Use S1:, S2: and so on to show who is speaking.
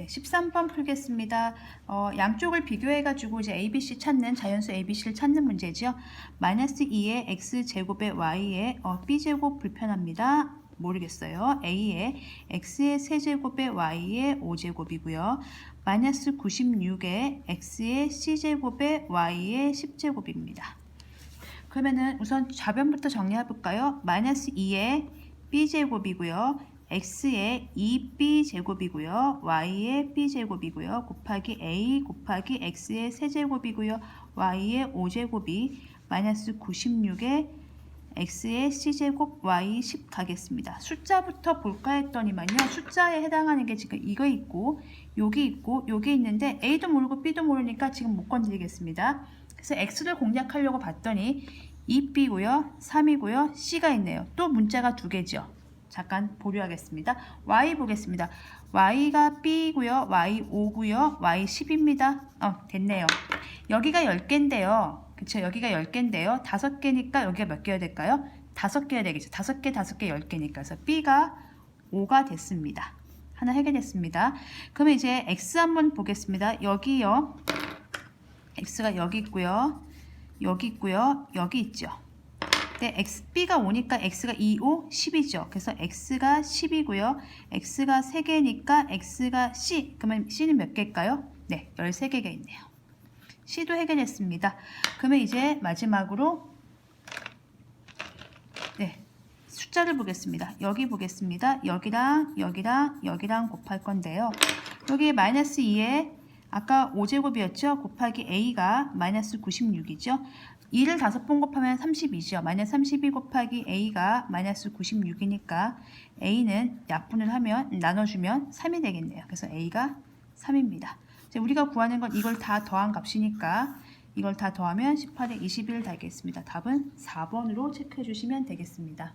S1: 네, 13번 풀겠습니다. 어, 양쪽을 비교해가지고 이제 ABC 찾는 자연수 ABC를 찾는 문제죠. 마이너스 2의 x제곱의 y의 어, b제곱 불편합니다. 모르겠어요. a의 x의 세제곱의 y의 5제곱이고요. 마이너스 96의 x의 c제곱의 y의 10제곱입니다. 그러면은 우선 좌변부터 정리해 볼까요? 마이너스 2의 b제곱이고요. X의 2b 제곱이고요. y의 b 제곱이고요. 곱하기 a 곱하기 x의 세제곱이고요. y의 5제곱이 마이너스 96의 x의 c제곱 y 10 가겠습니다. 숫자부터 볼까 했더니만요. 숫자에 해당하는 게 지금 이거 있고 여기 있고 여기 있는데 a도 모르고 b도 모르니까 지금 못 건드리겠습니다. 그래서 x를 공략하려고 봤더니 2b고요. 3이고요. c가 있네요. 또 문자가 두 개죠. 잠깐 보류하겠습니다. y 보겠습니다. y가 b고요. y 5고요. y 10입니다. 어, 됐네요. 여기가 10개인데요. 그쵸? 여기가 10개인데요. 5개니까 여기가 몇 개여야 될까요? 5개여야 되겠죠. 5개, 5개, 10개니까. 그래서 b가 5가 됐습니다. 하나 해결됐습니다. 그러면 이제 x 한번 보겠습니다. 여기요. x가 여기 있고요. 여기 있고요. 여기 있죠. 네, x, b가 오니까 x가 2, 5, 10이죠. 그래서 x가 10이고요. x가 3개니까 x가 c. 그러면 c는 몇 개일까요? 네, 13개가 있네요. c도 해결했습니다. 그러면 이제 마지막으로 네, 숫자를 보겠습니다. 여기 보겠습니다. 여기랑 여기랑 여기랑 곱할 건데요. 여기 마이너스 2에 아까 5제곱이었죠? 곱하기 a가 마이너스 96이죠? 2를 다섯 번 곱하면 32죠. 마이너스 32 곱하기 a가 마이너스 96이니까 a는 약분을 하면 나눠주면 3이 되겠네요. 그래서 a가 3입니다. 우리가 구하는 건 이걸 다 더한 값이니까 이걸 다 더하면 18에 21 달겠습니다. 답은 4번으로 체크해 주시면 되겠습니다.